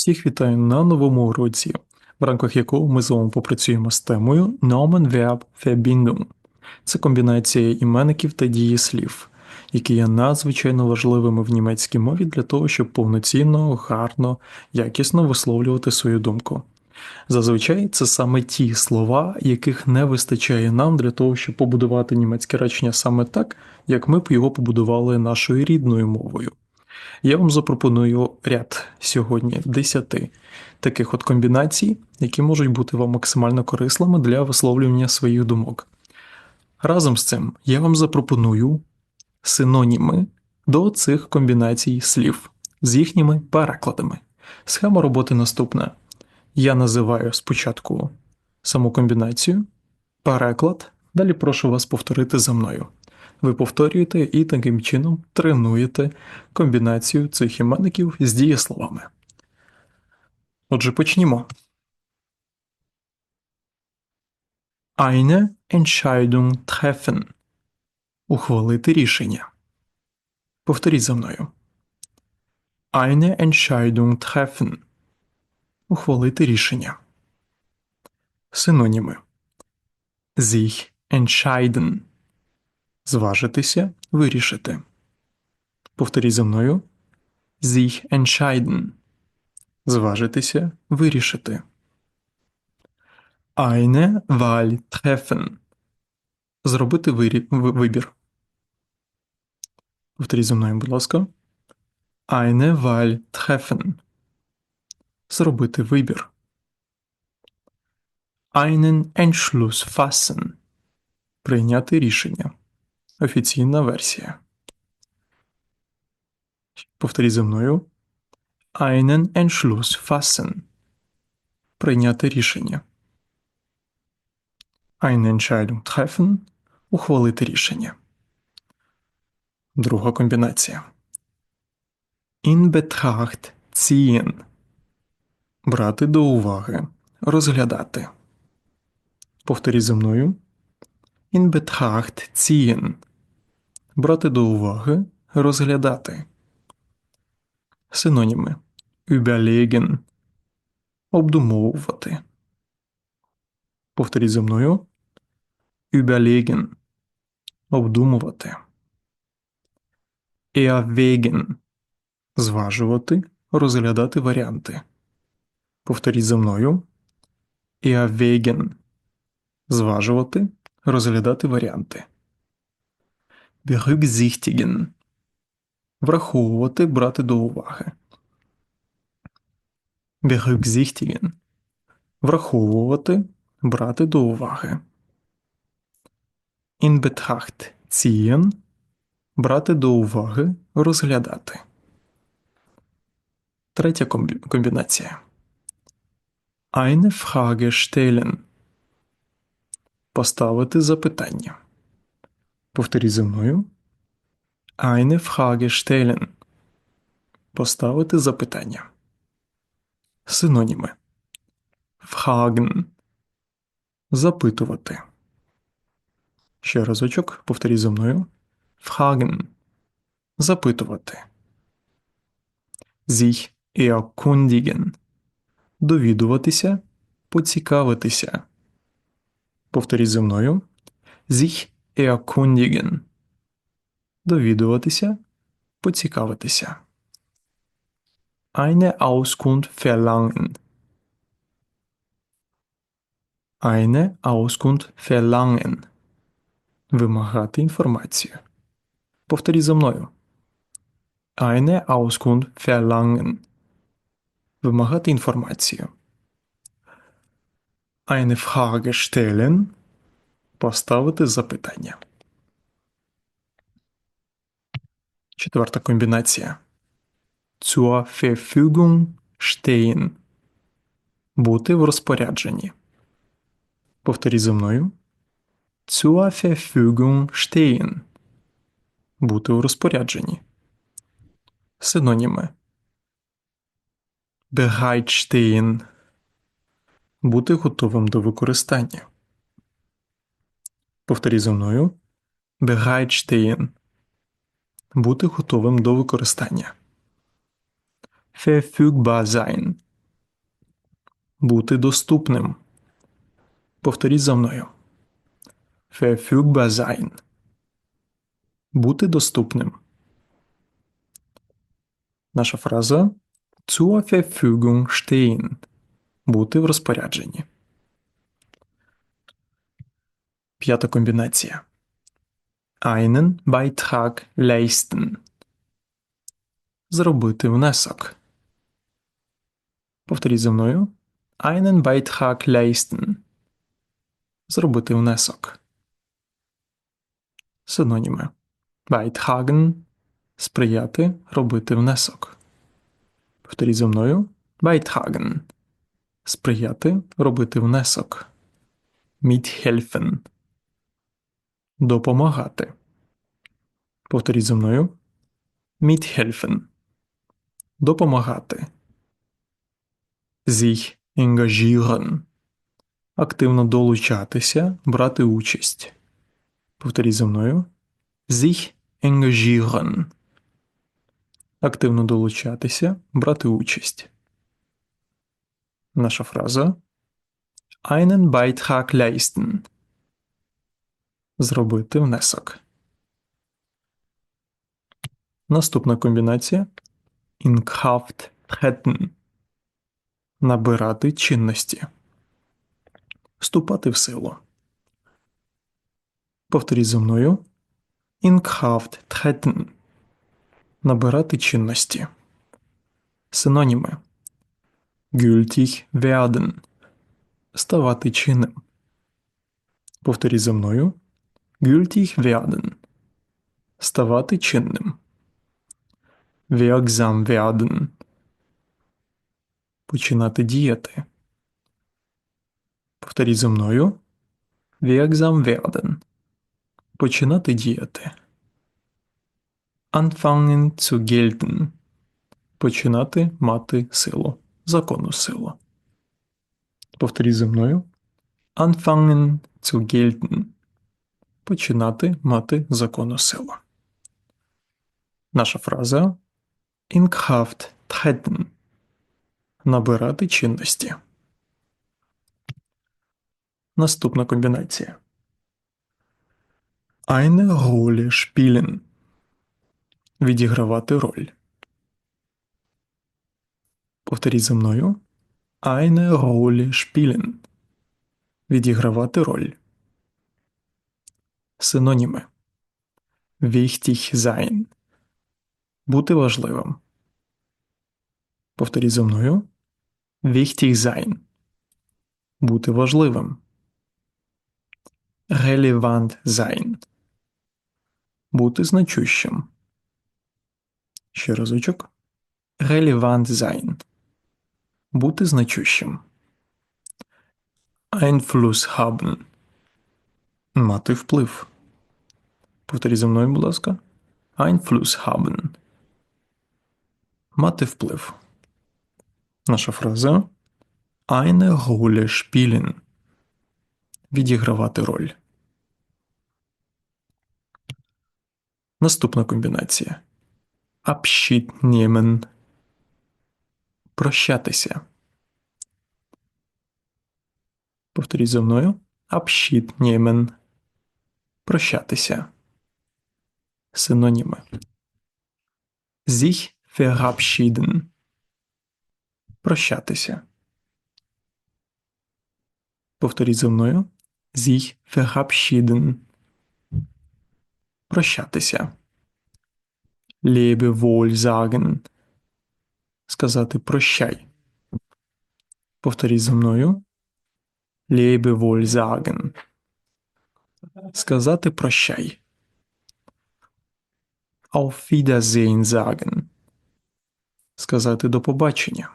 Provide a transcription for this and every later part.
Всіх вітаю на новому уроці, в рамках якого ми з вами попрацюємо з темою Nomen Verb Verbindung. Це комбінація іменників та дієслів, які є надзвичайно важливими в німецькій мові для того, щоб повноцінно, гарно, якісно висловлювати свою думку. Зазвичай це саме ті слова, яких не вистачає нам для того, щоб побудувати німецьке речення саме так, як ми б його побудували нашою рідною мовою. Я вам запропоную ряд сьогодні 10 таких от комбінацій, які можуть бути вам максимально корисними для висловлювання своїх думок. Разом з цим я вам запропоную синоніми до цих комбінацій слів з їхніми перекладами. Схема роботи наступна. Я називаю спочатку саму комбінацію, переклад. Далі прошу вас повторити за мною. Ви повторюєте і таким чином тренуєте комбінацію цих іменників з дієсловами. Отже, почнімо. Eine Entscheidung treffen. Ухвалити рішення. Повторіть за мною. Eine Entscheidung treffen. Ухвалити рішення. Синоніми. Sich entscheiden. Зважитися, вирішити. Повторіть за мною. Sich entscheiden. Зважитися, вирішити. Eine Wahl treffen. Зробити вирі... вибір. Повторіть за мною, будь ласка. Eine Wahl treffen. Зробити вибір. Einen Entschluss fassen. Прийняти рішення. Офіційна версія. Повторіть за мною. Einen Entschluss fassen. Прийняти рішення. Eine Entscheidung treffen. Ухвалити рішення. Друга комбінація. In Betracht ziehen. Брати до уваги. Розглядати. Повторіть за мною. In Betracht ziehen. Брати до уваги, розглядати. Синоніми. Überlegen. Обдумовувати. Повторіть за мною. Überlegen. Обдумувати. Erwägen. Зважувати, розглядати варіанти. Повторіть за мною. Erwägen. Зважувати, розглядати варіанти. Berücksichtigen. Враховувати, брати до уваги. Berücksichtigen. Враховувати, брати до уваги. In Betracht ziehen. Брати до уваги, розглядати. Третя комбінація. Eine Frage stellen. Поставити запитання. Повторіть за мною. Eine Frage stellen. Поставити запитання. Синоніми. Fragen. Запитувати. Ще разочок. Повторіть за мною. Fragen. Запитувати. Sich erkundigen. Довідуватися. Поцікавитися. Повторіть за мною. Sich erkundigen. Довідуватися, поцікавитися. Eine Auskunft verlangen. Eine Auskunft verlangen. Вимагати інформацію. Повторіть за мною. Eine Auskunft verlangen. Вимагати інформацію. Eine Frage stellen. Поставити запитання. Четверта комбінація. Zur Verfügung stehen. Бути в розпорядженні. Повторіть за мною. Zur Verfügung stehen. Бути у розпорядженні. Синоніми. Bereitstehen. Бути готовим до використання. Повторіть за мною. Bereitstehen. Бути готовим до використання. Verfügbar sein. Бути доступним. Повторіть за мною. Verfügbar sein. Бути доступним. Наша фраза zur Verfügung stehen. Бути в розпорядженні. П'ята комбінація. Einen Beitrag leisten. Зробити внесок. Повторіть за мною. Einen Beitrag leisten. Зробити внесок. Синоніми. Beitragen – сприяти, робити внесок. Повторіть за мною. Beitragen – сприяти, робити внесок. Mithelfen – допомагати. Повторіть за мною. Mithelfen – допомагати. Sich engagieren – активно долучатися, брати участь. Повторіть за мною. Sich engagieren – активно долучатися, брати участь. Наша фраза Einen Beitrag leisten – зробити внесок. Наступна комбінація in Kraft treten – набирати чинності. Вступати в силу. Повторіть за мною. In Kraft treten – набирати чинності. Синоніми. Gültig werden – ставати чинним. Повторіть за мною. Gültig werden – ставати чинним. Wirksam werden – починати діяти. Повторіть за мною. Wirksam werden – починати діяти. Anfangen zu gelten – починати мати силу, законну силу. Повторіть за мною. Anfangen zu gelten – починати мати законну силу. Наша фраза Kraft treten – набирати чинності. Наступна комбінація. Eine Rolle spielen – відігравати роль. Повторіть за мною. Eine Rolle spielen – відігравати роль. Синоніми. Wichtig sein – бути важливим. Повторіть за мною. Wichtig sein – бути важливим. Relevant sein – бути значущим. Ще разочок. Relevant sein – бути значущим. Einfluss haben – мати вплив. Повторіть за мною, будь ласка. Einfluss haben – мати вплив. Наша фраза Eine Rolle spielen – відігравати роль. Наступна комбінація. Abschied nehmen – прощатися. Повторіть за мною. Abschied nehmen – прощатися. Синоніми. Sich verabschieden – прощатися. Повторіть за мною. Sich verabschieden – прощатися. Lebewohl sagen – сказати прощай. Повторіть за мною. Lebewohl sagen – сказати прощай. Auf Wiedersehen sagen – сказати до побачення.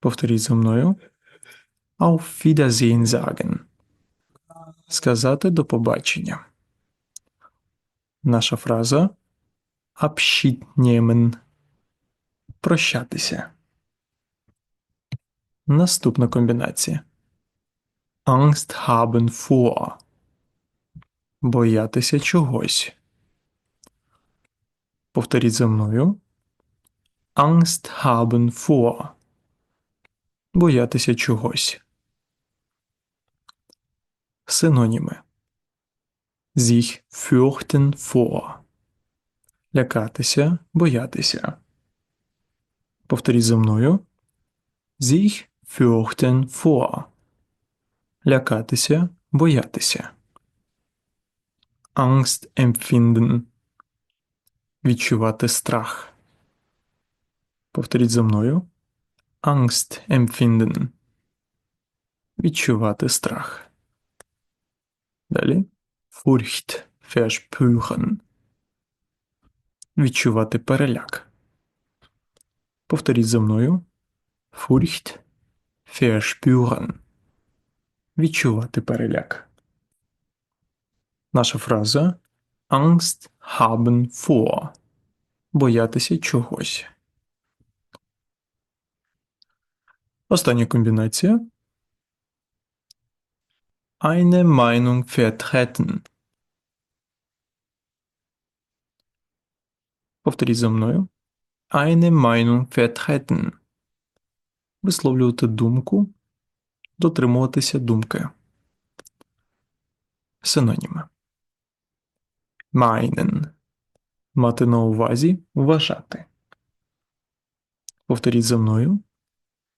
Повторіть за мною. Auf Wiedersehen sagen – сказати до побачення. Наша фраза Abschied nehmen – прощатися. Наступна комбінація. Angst haben vor – боятися чогось. Повторіть за мною. Angst haben vor Боятися чогось. Синоніми. Sich fürchten vor. Лякатися, боятися. Повторіть за мною. Sich fürchten vor. Лякатися, боятися. Angst empfinden. Відчувати страх. Повторіть за мною. Angst empfinden. Відчувати страх. Далі. Furcht verspüren. Відчувати переляк. Повторіть за мною. Furcht verspüren. Відчувати переляк. Наша фраза Angst haben vor. Боятися чогось. Остання комбінація. Eine Meinung vertreten. Повторіть за мною. Eine Meinung vertreten. Висловлювати думку. Дотримуватися думки. Синоніми. Meinen. Мати на увазі вважати. Повторіть за мною.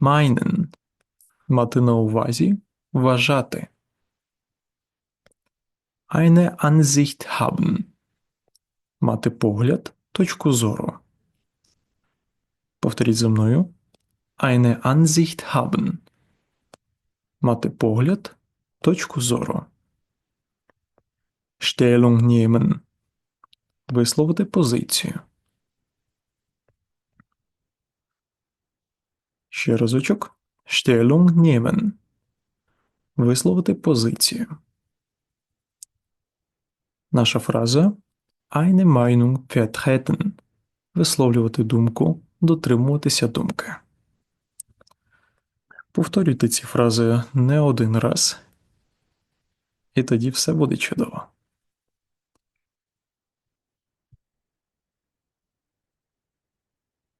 Meinen. Мати на увазі вважати. Eine Ansicht haben. Мати погляд, точку зору. Повторіть за мною. Eine Ansicht haben. Мати погляд, точку зору. Stellung nehmen. Висловити позицію. Ще разочок. Stellung nehmen. Висловити позицію. Наша фраза Eine Meinung vertreten. Висловлювати думку, дотримуватися думки. Повторюйте ці фрази не один раз, і тоді все буде чудово.